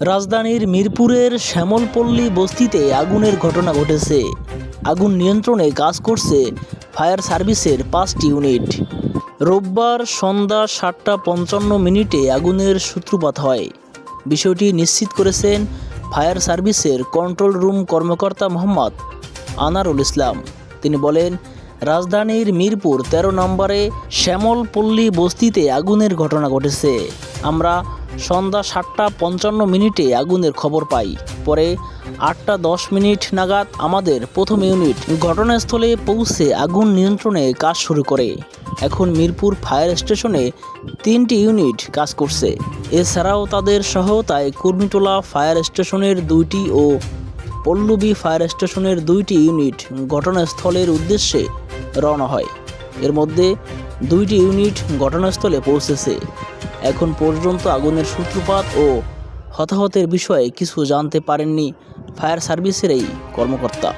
রাজধানীর মিরপুরের শ্যামলপল্লী বস্তিতে আগুনের ঘটনা ঘটেছে। আগুন নিয়ন্ত্রণে কাজ করছে ফায়ার সার্ভিসের পাঁচটি ইউনিট। রোববার সন্ধ্যা সাতটা পঞ্চান্ন মিনিটে আগুনের সূত্রপাত হয়। বিষয়টি নিশ্চিত করেছেন ফায়ার সার্ভিসের কন্ট্রোল রুম কর্মকর্তা মোহাম্মদ আনারুল ইসলাম। তিনি বলেন, রাজধানীর মিরপুর তেরো নম্বরে শ্যামলপল্লী বস্তিতে আগুনের ঘটনা ঘটেছে। আমরা সন্ধ্যা সাতটা পঞ্চান্ন মিনিটে আগুনের খবর পাই। পরে আটটা দশ মিনিট নাগাদ আমাদের প্রথম ইউনিট ঘটনাস্থলে পৌঁছে আগুন নিয়ন্ত্রণে কাজ শুরু করে। এখন মিরপুর ফায়ার স্টেশনে তিনটি ইউনিট কাজ করছে। এছাড়াও তাদের সহায়তায় কুর্মিটোলা ফায়ার স্টেশনের দুইটি ও পল্লবী ফায়ার স্টেশনের দুইটি ইউনিট ঘটনাস্থলের উদ্দেশ্যে রওনা হয়। এর মধ্যে দুইটি ইউনিট ঘটনাস্থলে পৌঁছেছে। এখন পর্যন্ত আগুনের সূত্রপাত ও হতাহতের বিষয়ে কিছু জানতে পারেননি ফায়ার সার্ভিসের এই কর্মকর্তা।